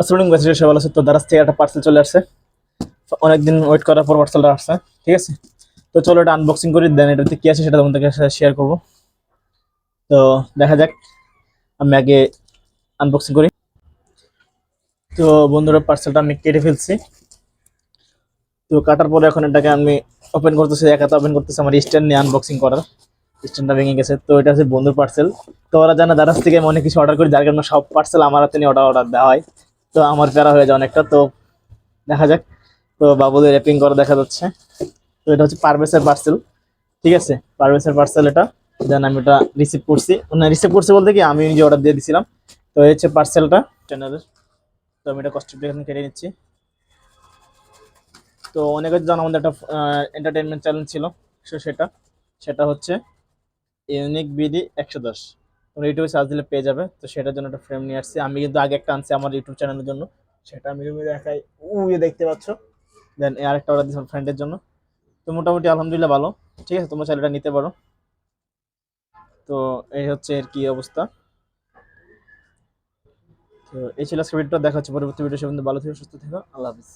আসসালামু আলাইকুম সবাই ভালো আছে তো থেকে একটা পার্সেল চলে আসছে। অনেকদিন ওয়েট করার পর পার্সেলটা আসছে, ঠিক আছে? তো চলো এটা আনবক্সিং করি দেন এটাতে কি আছে সেটা তোমাদের সাথে শেয়ার করব। তো দেখা যাক, আমি আগে আনবক্সিং করি। তো বন্ধুরা পার্সেলটা আমি কেটে ফেলছি। তো কাটার পরে এখন এটাকে আমি ওপেন করতেছি, এক হাতে ওপেন করতেছি, আমার স্ট্যান্ড নিয়ে আনবক্সিং করার। স্ট্যান্ডটা ভেঙে গেছে। তো এটা হচ্ছে বন্ধুর পার্সেল তো ওরা জানা দারাজ থেকে আমি অনেক কিছু অর্ডার করি, যার কারণে সব পার্সেল আমার হাতে নিয়ে অর্ডার অর্ডার দেওয়া হয়। তো আমার প্যারা হয়ে যায় অনেকটা তো দেখা যাক। তো বাবুদের র্যাপিং করা দেখা যাচ্ছে। তো এটা হচ্ছে পারভেসের পার্সেল ঠিক আছে? পারভেসের পার্সেল এটা। দেন আমি এটা রিসিভ করছি। না রিসিভ করছি বলতে কি আমি নিজে অর্ডার দিয়ে দিছিলাম। তো এই হচ্ছে পার্সেলটা চ্যানেলের তো আমি এটা কষ্ট এখানে কেটে নিচ্ছি। তো অনেক জানো আমাদের একটা এন্টারটেনমেন্ট চ্যানেল ছিল সো সেটা। সেটা হচ্ছে ইউনিক বিডি একশো দশ। তোমরা ইউটিউবে সার্চ দিলে পেয়ে যাবে। তো সেটার জন্য একটা ফ্রেম নিয়ে আসছি। আমি কিন্তু আগে একটা আনছি আমার ইউটিউব চ্যানেলের জন্য। সেটা আমি রুমে দেখাই। উই দেখতে পাচ্ছ। দেন আরেকটা অর্ডার দিয়েছিলাম ফ্রেন্ডের জন্য। তো মোটামুটি আলহামদুলিল্লাহ ভালো। ঠিক আছে, তোমরা চাইলে নিতে পারো। তো এই হচ্ছে এর কি অবস্থা। তো এই ছিল আজকে ভিডিওটা দেখা হচ্ছে পরবর্তী ভিডিও সে ভালো থেকে, সুস্থ থেকো। আল্লাহ হাফিজ।